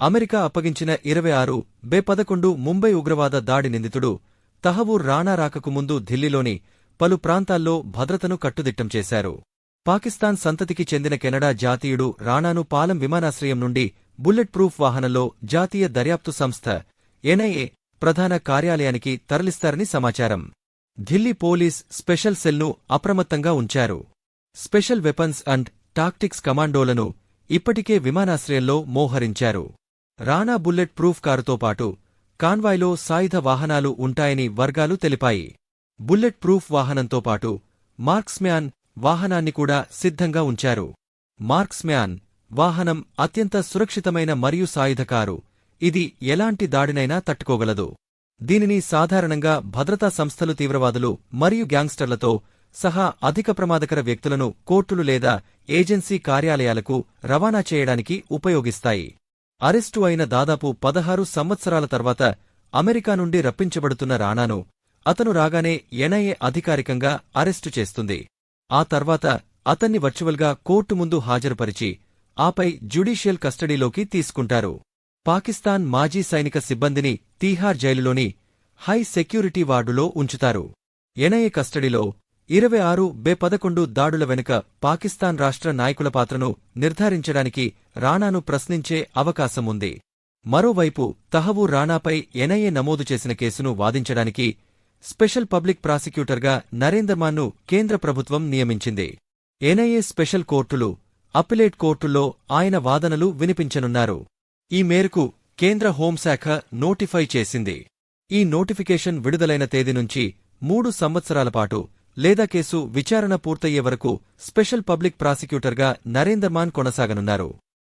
America అప్పగించిన ఇరవై ఆరు బే పదకొండు ముంబై ఉగ్రవాద దాడి నిందితుడు తహవూర్ రాణా రాకకు ముందు ఢిల్లీలోని పలు ప్రాంతాల్లో భద్రతను కట్టుదిట్టం చేశారు. పాకిస్తాన్ సంతతికి చెందిన కెనడా జాతీయుడు రాణాను పాలం విమానాశ్రయం నుండి బుల్లెట్ ప్రూఫ్ వాహనంలో జాతీయ దర్యాప్తు సంస్థ ఎన్ఐఏ ప్రధాన కార్యాలయానికి తరలిస్తారని సమాచారం. ఢిల్లీ పోలీస్ స్పెషల్ సెల్ను అప్రమత్తంగా ఉంచారు. స్పెషల్ వెపన్స్ అండ్ టాక్టిక్స్ కమాండోలను ఇప్పటికే విమానాశ్రయంలో మోహరించారు. రాణా బుల్లెట్ ప్రూఫ్ కారుతో పాటు కాన్వాయ్లో సాయుధ వాహనాలు ఉంటాయని వర్గాలు తెలిపాయి. బుల్లెట్ ప్రూఫ్ వాహనంతో పాటు మార్క్స్మ్యాన్ వాహనాన్ని కూడా సిద్ధంగా ఉంచారు. మార్క్స్మ్యాన్ వాహనం అత్యంత సురక్షితమైన మరియు సాయుధ కారు. ఇది ఎలాంటి దాడినైనా తట్టుకోగలదు. దీనిని సాధారణంగా భద్రతా సంస్థలు తీవ్రవాదులు మరియు గ్యాంగ్స్టర్లతో సహా అధిక ప్రమాదకర వ్యక్తులను కోర్టులు లేదా ఏజెన్సీ కార్యాలయాలకు రవాణా చేయడానికి ఉపయోగిస్తాయి. అరెస్టు అయిన దాదాపు పదహారు సంవత్సరాల తర్వాత అమెరికా నుండి రప్పించబడుతున్న రాణాను అతను రాగానే ఎన్ఐఏ అధికారికంగా అరెస్టు చేస్తుంది. ఆ తర్వాత అతన్ని వర్చువల్గా కోర్టు ముందు హాజరుపరిచి ఆపై జ్యుడీషియల్ కస్టడీలోకి తీసుకుంటారు. పాకిస్తాన్ మాజీ సైనిక సిబ్బందిని తీహార్ జైలులోని హై సెక్యూరిటీ వార్డులో ఉంచుతారు. ఎన్ఐఏ కస్టడీలో ఇరవై ఆరు బే పదకొండు దాడుల వెనుక పాకిస్తాన్ రాష్ట్ర నాయకుల పాత్రను నిర్ధారించడానికి రాణాను ప్రశ్నించే అవకాశం ఉంది మరోవైపు తహవూర్ రాణాపై ఎన్ఐఏ నమోదు చేసిన కేసును వాదించడానికి స్పెషల్ పబ్లిక్ ప్రాసిక్యూటర్గా నరేందర్మాన్ను కేంద్ర ప్రభుత్వం నియమించింది. ఎన్ఐఏ స్పెషల్ కోర్టులు అప్పిలేట్ కోర్టుల్లో ఆయన వాదనలు వినిపించనున్నారు. ఈ మేరకు కేంద్ర హోంశాఖ నోటిఫై చేసింది. ఈ నోటిఫికేషన్ విడుదలైన తేదీ నుంచి మూడు సంవత్సరాల పాటు లేదా కేసు విచారణ పూర్తయ్యే వరకు స్పెషల్ పబ్లిక్ ప్రాసిక్యూటర్గా నరేందర్మాన్ కొనసాగనున్నారు.